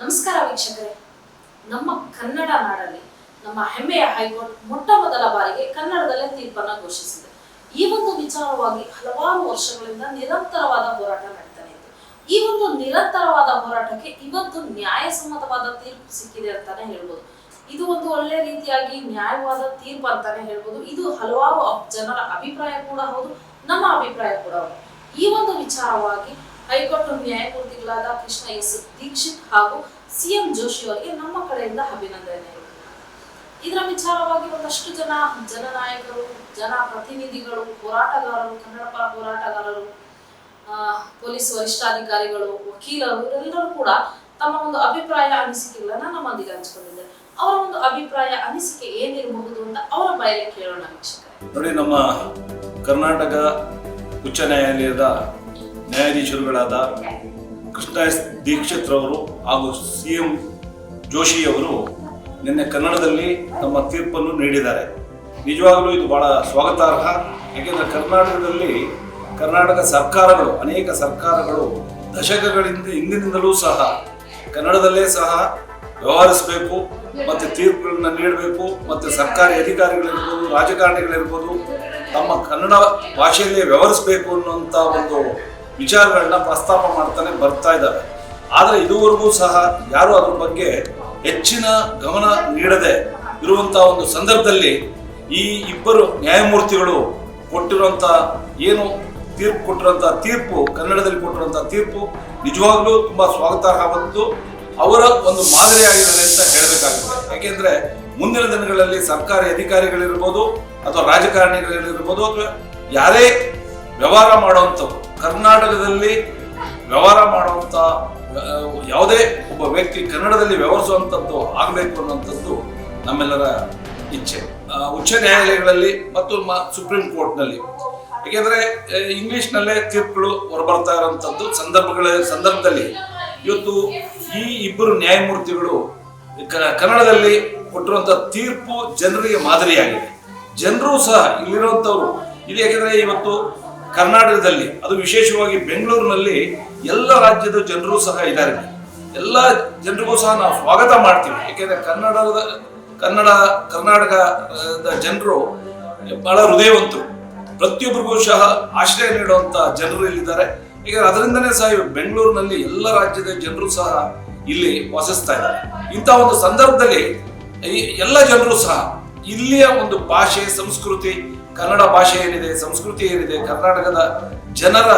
ನಮಸ್ಕಾರ ವೀಕ್ಷಕರೇ. ನಮ್ಮ ಕನ್ನಡ ನಾಡಲ್ಲಿ, ನಮ್ಮ ಹೆಮ್ಮೆಯ ಹೈಕೋರ್ಟ್ ಮೊಟ್ಟ ಮೊದಲ ಬಾರಿಗೆ ಕನ್ನಡದಲ್ಲೇ ತೀರ್ಪನ್ನ ಘೋಷಿಸಿದೆ. ಈ ಒಂದು ವಿಚಾರವಾಗಿ ಹಲವಾರು ವರ್ಷಗಳಿಂದ ನಿರಂತರವಾದ ಹೋರಾಟ ನಡೀತಾನೆ ಇತ್ತು. ಈ ಒಂದು ನಿರಂತರವಾದ ಹೋರಾಟಕ್ಕೆ ಇವತ್ತು ನ್ಯಾಯಸಮ್ಮತವಾದ ತೀರ್ಪು ಸಿಕ್ಕಿದೆ ಅಂತಾನೆ ಹೇಳ್ಬೋದು. ಇದು ಒಂದು ಒಳ್ಳೆ ರೀತಿಯಾಗಿ ನ್ಯಾಯವಾದ ತೀರ್ಪು ಅಂತಾನೆ ಹೇಳ್ಬೋದು. ಇದು ಹಲವಾರು ಜನರ ಅಭಿಪ್ರಾಯ ಕೂಡ ಹೌದು, ನಮ್ಮ ಅಭಿಪ್ರಾಯ ಕೂಡ ಹೌದು. ಈ ಒಂದು ವಿಚಾರವಾಗಿ ಹೈಕೋರ್ಟ್ ನ್ಯಾಯಮೂರ್ತಿಗಳಾದ ಕೃಷ್ಣ ಎಸ್ ದೀಕ್ಷಿತ್ ಹಾಗೂ ಸಿಎಂ ಜೋಶಿ ಅವರಿಗೆ ನಮ್ಮ ಕಡೆಯಿಂದ ಅಭಿನಂದನೆಗಳು. ಇದರ ವಿಚಾರವಾಗಿ ಒಂದಷ್ಟು ಜನ ಜನನಾಯಕರು, ಜನಪ್ರತಿನಿಧಿಗಳು, ಹೋರಾಟಗಾರರು ಕನ್ನಡ ಪರ ಹೋರಾಟಗಾರರು ಪೊಲೀಸ್ ವರಿಷ್ಠಾಧಿಕಾರಿಗಳು, ವಕೀಲರು ಎಲ್ಲರೂ ಕೂಡ ತಮ್ಮ ಒಂದು ಅಭಿಪ್ರಾಯ ಅನಿಸಿಕೆಗಳನ್ನ ನಮ್ಮೊಂದಿಗೆ ಹಂಚಿಕೊಂಡಿದ್ದಾರೆ. ಅವರ ಒಂದು ಅಭಿಪ್ರಾಯ, ಅನಿಸಿಕೆ ಏನಿರಬಹುದು ಅಂತ ಅವರ ಬಾಯಲ್ಲಿ ಕೇಳೋಣ ನೋಡಿ, ನಮ್ಮ ಕರ್ನಾಟಕ ಉಚ್ಚ ನ್ಯಾಯಾಲಯದ ನ್ಯಾಯಾಧೀಶರುಗಳಾದ ಕೃಷ್ಣ ಎಸ್ ದೀಕ್ಷಿತ್ ರವರು ಹಾಗೂ ಸಿ ಎಂ ಜೋಶಿಯವರು ನಿನ್ನೆ ಕನ್ನಡದಲ್ಲಿ ತಮ್ಮ ತೀರ್ಪನ್ನು ನೀಡಿದ್ದಾರೆ. ನಿಜವಾಗಲೂ ಇದು ಬಹಳ ಸ್ವಾಗತಾರ್ಹ. ಏಕೆಂದರೆ ಕರ್ನಾಟಕದಲ್ಲಿ ಕರ್ನಾಟಕ ಸರ್ಕಾರಗಳು, ಅನೇಕ ಸರ್ಕಾರಗಳು ದಶಕಗಳಿಂದ ಹಿಂದಿನಿಂದಲೂ ಸಹ ಕನ್ನಡದಲ್ಲೇ ಸಹ ವ್ಯವಹರಿಸಬೇಕು, ಮತ್ತು ತೀರ್ಪುಗಳನ್ನು ನೀಡಬೇಕು, ಮತ್ತು ಸರ್ಕಾರಿ ಅಧಿಕಾರಿಗಳಿರ್ಬೋದು, ರಾಜಕಾರಣಿಗಳಿರ್ಬೋದು ತಮ್ಮ ಕನ್ನಡ ಭಾಷೆಯಲ್ಲಿ ವ್ಯವಹರಿಸಬೇಕು ಅನ್ನುವಂಥ ಒಂದು ವಿಚಾರಗಳನ್ನ ಪ್ರಸ್ತಾಪ ಮಾಡ್ತಾನೆ ಬರ್ತಾ ಇದ್ದಾರೆ. ಆದರೆ ಇದುವರೆಗೂ ಸಹ ಯಾರು ಅದ್ರ ಬಗ್ಗೆ ಹೆಚ್ಚಿನ ಗಮನ ನೀಡದೆ ಇರುವಂಥ ಒಂದು ಸಂದರ್ಭದಲ್ಲಿ ಈ ಇಬ್ಬರು ನ್ಯಾಯಮೂರ್ತಿಗಳು ಕೊಟ್ಟಿರುವಂಥ ಏನು ತೀರ್ಪು ಕೊಟ್ಟಿರುವಂಥ ತೀರ್ಪು, ಕನ್ನಡದಲ್ಲಿ ಕೊಟ್ಟಿರುವಂಥ ತೀರ್ಪು ನಿಜವಾಗ್ಲೂ ತುಂಬ ಸ್ವಾಗತಾರ್ಹವಂತು ಅವರ ಒಂದು ಮಾದರಿಯಾಗಿದ್ದಾರೆ ಅಂತ ಹೇಳಬೇಕಾಗುತ್ತೆ ಯಾಕೆಂದ್ರೆ ಮುಂದಿನ ದಿನಗಳಲ್ಲಿ ಸರ್ಕಾರಿ ಅಧಿಕಾರಿಗಳಿರ್ಬೋದು ಅಥವಾ ರಾಜಕಾರಣಿಗಳಿರ್ಬೋದು ಅಥವಾ ಯಾರೇ ವ್ಯವಹಾರ ಮಾಡುವಂಥ ಕರ್ನಾಟಕದಲ್ಲಿ ವ್ಯವಹಾರ ಮಾಡುವಂಥ, ಯಾವುದೇ ಒಬ್ಬ ವ್ಯಕ್ತಿ ಕನ್ನಡದಲ್ಲಿ ವ್ಯವಹರಿಸುವಂಥದ್ದು ಆಗಬೇಕು ಅನ್ನುವಂಥದ್ದು ನಮ್ಮೆಲ್ಲರ ಇಚ್ಛೆ. ಉಚ್ಚ ನ್ಯಾಯಾಲಯಗಳಲ್ಲಿ ಮತ್ತು ಸುಪ್ರೀಂ ಕೋರ್ಟ್ನಲ್ಲಿ. ಏಕೆಂದರೆ ಇಂಗ್ಲೀಷ್ನಲ್ಲೇ ತೀರ್ಪುಗಳು ಹೊರಬರ್ತಾ ಇರೋಂಥದ್ದು ಸಂದರ್ಭಗಳ, ಸಂದರ್ಭದಲ್ಲಿ. ಇವತ್ತು ಈ ಇಬ್ಬರು ನ್ಯಾಯಮೂರ್ತಿಗಳು ಕನ್ನಡದಲ್ಲಿ ಕೊಟ್ಟಿರುವಂಥ ತೀರ್ಪು ಜನರಿಗೆ ಮಾದರಿಯಾಗಿದೆ. ಜನರು ಸಹ ಇಲ್ಲಿರುವಂಥವ್ರು. ಇಲ್ಲಿ ಯಾಕೆಂದರೆ ಇವತ್ತು ಕರ್ನಾಟಕದಲ್ಲಿ, ಅದು ವಿಶೇಷವಾಗಿ ಬೆಂಗಳೂರಿನಲ್ಲಿ ಎಲ್ಲ ರಾಜ್ಯದ ಜನರು ಸಹ ಇದ್ದಾರೆ. ಎಲ್ಲ ಜನರಿಗೂ ಸಹ ನಾವು ಸ್ವಾಗತ ಮಾಡ್ತೀವಿ. ಯಾಕೆಂದರೆ ಕನ್ನಡದ, ಕನ್ನಡ, ಕರ್ನಾಟಕದ ಜನರು ಬಹಳ ಹೃದಯವಂತರು. ಪ್ರತಿಯೊಬ್ಬರಿಗೂ ಸಹ ಆಶ್ರಯ ನೀಡುವಂಥ ಜನರು ಇಲ್ಲಿದ್ದಾರೆ. ಈಗ ಅದರಿಂದನೇ ಸಹ ಬೆಂಗಳೂರಿನಲ್ಲಿ ಎಲ್ಲ ರಾಜ್ಯದ ಜನರು ಸಹ ಇಲ್ಲಿ ವಾಸಿಸ್ತಾ ಇದ್ದಾರೆ. ಇಂಥ ಒಂದು ಸಂದರ್ಭದಲ್ಲಿ ಎಲ್ಲ ಜನರು ಸಹ ಇಲ್ಲಿಯ ಒಂದು ಭಾಷೆ, ಸಂಸ್ಕೃತಿ, ಕನ್ನಡ ಭಾಷೆ ಏನಿದೆ, ಸಂಸ್ಕೃತಿ ಏನಿದೆ, ಕರ್ನಾಟಕದ ಜನರ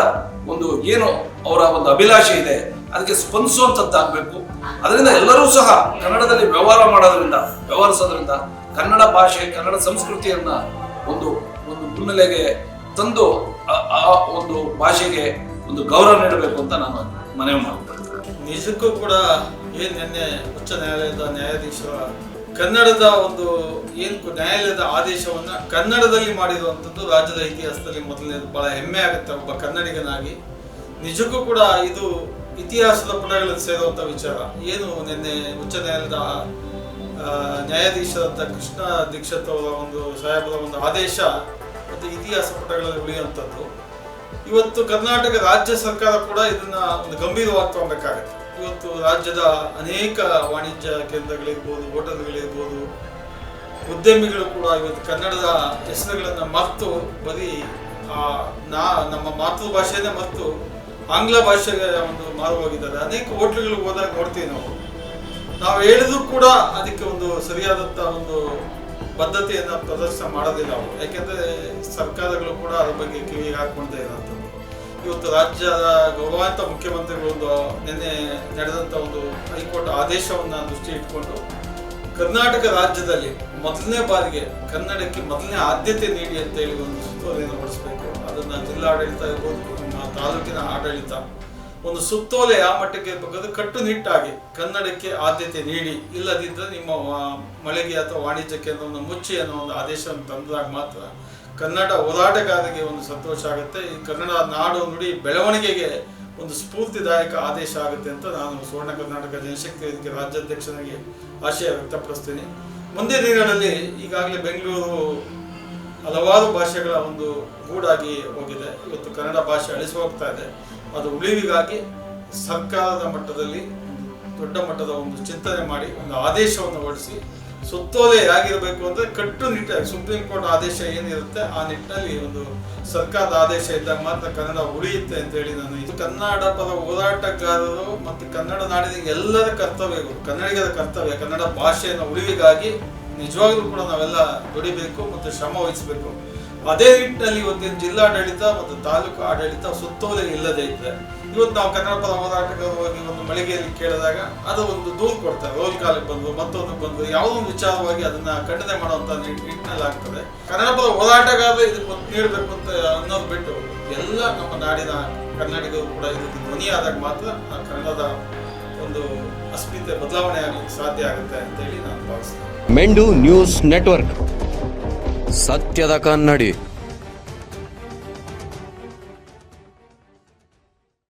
ಒಂದು ಏನು ಅವರ ಒಂದು ಅಭಿಲಾಷೆ ಇದೆ, ಅದಕ್ಕೆ ಸ್ಪಂದಿಸುವಂತದ್ದಾಗಬೇಕು ಅದರಿಂದ ಎಲ್ಲರೂ ಸಹ ಕನ್ನಡದಲ್ಲಿ ವ್ಯವಹಾರ ಮಾಡೋದ್ರಿಂದ, ವ್ಯವಹರಿಸೋದ್ರಿಂದ ಕನ್ನಡ ಭಾಷೆ, ಕನ್ನಡ ಸಂಸ್ಕೃತಿಯನ್ನ ಒಂದು ಒಂದು ಮುನ್ನೆಲೆಗೆ ತಂದು ಆ- ಒಂದು ಭಾಷೆಗೆ ಒಂದು ಗೌರವ ನೀಡಬೇಕು ಅಂತ ನಾನು ಮನವಿ ಮಾಡ್ತೇನೆ ನಿಜಕ್ಕೂ ಕೂಡ ಏನ್ ನಿನ್ನೆ ಉಚ್ಚ ನ್ಯಾಯಾಲಯದ ನ್ಯಾಯಾಧೀಶರ ಕನ್ನಡದ ಒಂದು ಏನ್ ನ್ಯಾಯಾಲಯದ ಆದೇಶವನ್ನ ಕನ್ನಡದಲ್ಲಿ ಮಾಡಿರುವಂಥದ್ದು ರಾಜ್ಯದ ಇತಿಹಾಸದಲ್ಲಿ ಮೊದಲನೇದು. ಬಹಳ ಹೆಮ್ಮೆ ಆಗುತ್ತೆ ಒಬ್ಬ ಕನ್ನಡಿಗನಾಗಿ. ನಿಜಕ್ಕೂ ಕೂಡ ಇದು ಇತಿಹಾಸದ ಪುಟಗಳಲ್ಲಿ ಸೇರುವಂತ ವಿಚಾರ. ಏನು ನಿನ್ನೆ ಉಚ್ಚ ನ್ಯಾಯಾಲಯದ ನ್ಯಾಯಾಧೀಶರಾದ ಕೃಷ್ಣ ದೀಕ್ಷಿತ್ ಅವರ ಒಂದು ಸಾಹೇಬರ ಒಂದು ಆದೇಶ ಮತ್ತು ಇತಿಹಾಸ ಪುಟಗಳಲ್ಲಿ ಉಳಿಯುವಂಥದ್ದು. ಇವತ್ತು ಕರ್ನಾಟಕ ರಾಜ್ಯ ಸರ್ಕಾರ ಕೂಡ ಇದನ್ನ ಒಂದು ಗಂಭೀರವಾಗಿ ತಗೊಬೇಕಾಗತ್ತೆ ಇವತ್ತು ರಾಜ್ಯದ ಅನೇಕ ವಾಣಿಜ್ಯ ಕೇಂದ್ರಗಳಿರ್ಬೋದು, ಹೋಟೆಲ್ಗಳಿರ್ಬೋದು, ಉದ್ಯಮಿಗಳು ಕೂಡ ಇವತ್ತು ಕನ್ನಡದ ಹೆಸರುಗಳನ್ನು ಮರೆತು ಬರೀ ನಾ, ನಮ್ಮ ಮಾತೃಭಾಷೆನೇ ಮರೆತು ಆಂಗ್ಲ ಭಾಷೆಗೆ ಒಂದು ಮಾರು ಅನೇಕ ಹೋಟ್ಲುಗಳಿಗೆ ಹೋದಾಗ ನೋಡ್ತೀವಿ ನಾವು. ನಾವು ಹೇಳಿದ್ರು ಕೂಡ ಅದಕ್ಕೆ ಒಂದು ಸರಿಯಾದಂಥ ಒಂದು ಬದ್ಧತೆಯನ್ನು ಪ್ರದರ್ಶನ ಮಾಡೋದಿಲ್ಲ ಅವರು. ಯಾಕೆಂದರೆ ಸರ್ಕಾರಗಳು ಕೂಡ ಅದ್ರ ಬಗ್ಗೆ ಕಿವಿಗೆ ಹಾಕ್ಕೊಳ್ತಾ ಇರೋಂಥದ್ದು ಇವತ್ತು ರಾಜ್ಯದ ಗೌರವಾಂತ ಮುಖ್ಯಮಂತ್ರಿಗಳು ಒಂದು ನಿನ್ನೆ ನಡೆದಂಥ ಒಂದು ಹೈಕೋರ್ಟ್ ಆದೇಶವನ್ನು ದೃಷ್ಟಿ ಇಟ್ಕೊಂಡು ಕರ್ನಾಟಕ ರಾಜ್ಯದಲ್ಲಿ ಮೊದಲನೇ ಬಾರಿಗೆ ಕನ್ನಡಕ್ಕೆ ಮೊದಲನೇ ಆದ್ಯತೆ ನೀಡಿ ಅಂತ ಹೇಳಿ ಒಂದು ಸುತ್ತೋಲೆಯನ್ನು ಹೊರಡಿಸಬೇಕು. ಅದನ್ನ ಜಿಲ್ಲಾಡಳಿತ ಇರ್ಬೋದು, ನಮ್ಮ ತಾಲೂಕಿನ ಆಡಳಿತ. ಒಂದು ಸುತ್ತೋಲೆ ಆ ಮಟ್ಟಕ್ಕೆ ಇರ್ಬೇಕಾದ್ರೆ ಕಟ್ಟುನಿಟ್ಟಾಗಿ ಕನ್ನಡಕ್ಕೆ ಆದ್ಯತೆ ನೀಡಿ ಇಲ್ಲದಿದ್ದರೆ ನಿಮ್ಮ ಮಳಿಗೆ ಅಥವಾ ವಾಣಿಜ್ಯ ಕೇಂದ್ರವನ್ನು ಮುಚ್ಚಿ ಅನ್ನೋ ಒಂದು ಆದೇಶವನ್ನು ತಂದಾಗ ಮಾತ್ರ ಕನ್ನಡ ಹೋರಾಟಗಾರರಿಗೆ ಒಂದು ಸಂತೋಷ ಆಗುತ್ತೆ. ಈ ಕನ್ನಡ ನಾಡು ನುಡಿ ಬೆಳವಣಿಗೆಗೆ ಒಂದು ಸ್ಫೂರ್ತಿದಾಯಕ ಆದೇಶ ಆಗುತ್ತೆ ಅಂತ ನಾನು ಸುವರ್ಣ ಕರ್ನಾಟಕ ಜನಶಕ್ತಿ ವೇದಿಕೆ ರಾಜ್ಯಾಧ್ಯಕ್ಷನಾಗಿ ಆಶಯ ವ್ಯಕ್ತಪಡಿಸ್ತೀನಿ. ಮುಂದಿನ ದಿನಗಳಲ್ಲಿ ಈಗಾಗಲೇ ಬೆಂಗಳೂರು ಹಲವಾರು ಭಾಷೆಗಳ ಒಂದು ಗೂಡಾಗಿ ಹೋಗಿದೆ. ಇವತ್ತು ಕನ್ನಡ ಭಾಷೆ ಅಳಿಸಿ ಹೋಗ್ತಾ ಇದೆ. ಅದು ಉಳಿವಿಗಾಗಿ ಸರ್ಕಾರದ ಮಟ್ಟದಲ್ಲಿ ದೊಡ್ಡ ಮಟ್ಟದ ಒಂದು ಚಿಂತನೆ ಮಾಡಿ ಒಂದು ಆದೇಶವನ್ನು ಹೊರಡಿಸಿ ಸುತ್ತೋಲೆ ಆಗಿರಬೇಕು ಅಂದ್ರೆ ಕಟ್ಟುನಿಟ್ಟಾಗಿ ಸುಪ್ರೀಂ ಕೋರ್ಟ್ ಆದೇಶ ಏನಿರುತ್ತೆ, ಆ ನಿಟ್ಟಿನಲ್ಲಿ ಒಂದು ಸರ್ಕಾರದ ಆದೇಶ ಇದ್ದಾಗ ಮಾತ್ರ ಕನ್ನಡ ಉಳಿಯುತ್ತೆ ಅಂತ ಹೇಳಿ ನಾನು ಇದು ಕನ್ನಡ ಪದ ಹೋರಾಟಗಾರರು ಮತ್ತು ಕನ್ನಡ ನಾಡಿನ ಎಲ್ಲರ ಕರ್ತವ್ಯಗಳು ಕನ್ನಡಿಗರ ಕರ್ತವ್ಯ, ಕನ್ನಡ ಭಾಷೆಯನ್ನು ಉಳಿವಿಗಾಗಿ ನಿಜವಾಗ್ಲೂ ಕೂಡ ನಾವೆಲ್ಲ ದುಡಿಬೇಕು ಮತ್ತು ಶ್ರಮ ವಹಿಸಬೇಕು. ಅದೇ ನಿಟ್ಟಿನಲ್ಲಿ ಇವತ್ತಿನ ಜಿಲ್ಲಾಡಳಿತ ಮತ್ತು ತಾಲೂಕು ಆಡಳಿತ ಸುತ್ತೋಲೆ ಇಲ್ಲದೆ ಇದ್ರೆ, ಇವತ್ತು ನಾವು ಕನ್ನಡ ಪದ ಹೋರಾಟಗಾರರು ಹೋಗಿ ಒಂದು ಮಳಿಗೆಯಲ್ಲಿ ಕೇಳಿದಾಗ ಅದು ಒಂದು ದೂರು ಕೊಡ್ತಾರೆ. ರೋಲ್ ಕಾಲಕ್ಕೆ ಬಂದು, ಮತ್ತೊಂದು ಬಂದು, ಯಾವುದೋ ಒಂದು ವಿಚಾರವಾಗಿ ಅದನ್ನ ಖಂಡನೆ ಮಾಡುವಂತ ನಿಟ್- ನಿಟ್ಟಿನಲ್ಲಿ ಆಗ್ತದೆ. ಕನ್ನಡ ಪದ ಹೋರಾಟಗಾರರು ಇದಕ್ಕೆ ನೀಡಬೇಕು ಅಂತ ಅನ್ನೋದು ಬಿಟ್ಟು, ಎಲ್ಲ ನಮ್ಮ ನಾಡಿನ ಕನ್ನಡಿಗರು ಕೂಡ ಇದಕ್ಕೆ ಧ್ವನಿಯಾದಾಗ ಮಾತ್ರ ಆ ಕನ್ನಡದ ಒಂದು ಅಸ್ಮಿತೆ ಬದಲಾವಣೆ ಆಗಲಿಕ್ಕೆ ಸಾಧ್ಯ ಆಗುತ್ತೆ ಅಂತ ಹೇಳಿ ನಾನು ಭಾವಿಸ್ತೇನೆ. ಮೆಂಡು ನ್ಯೂಸ್ ನೆಟ್ವರ್ಕ್. ಸತ್ಯದ ಕನ್ನಡಿ.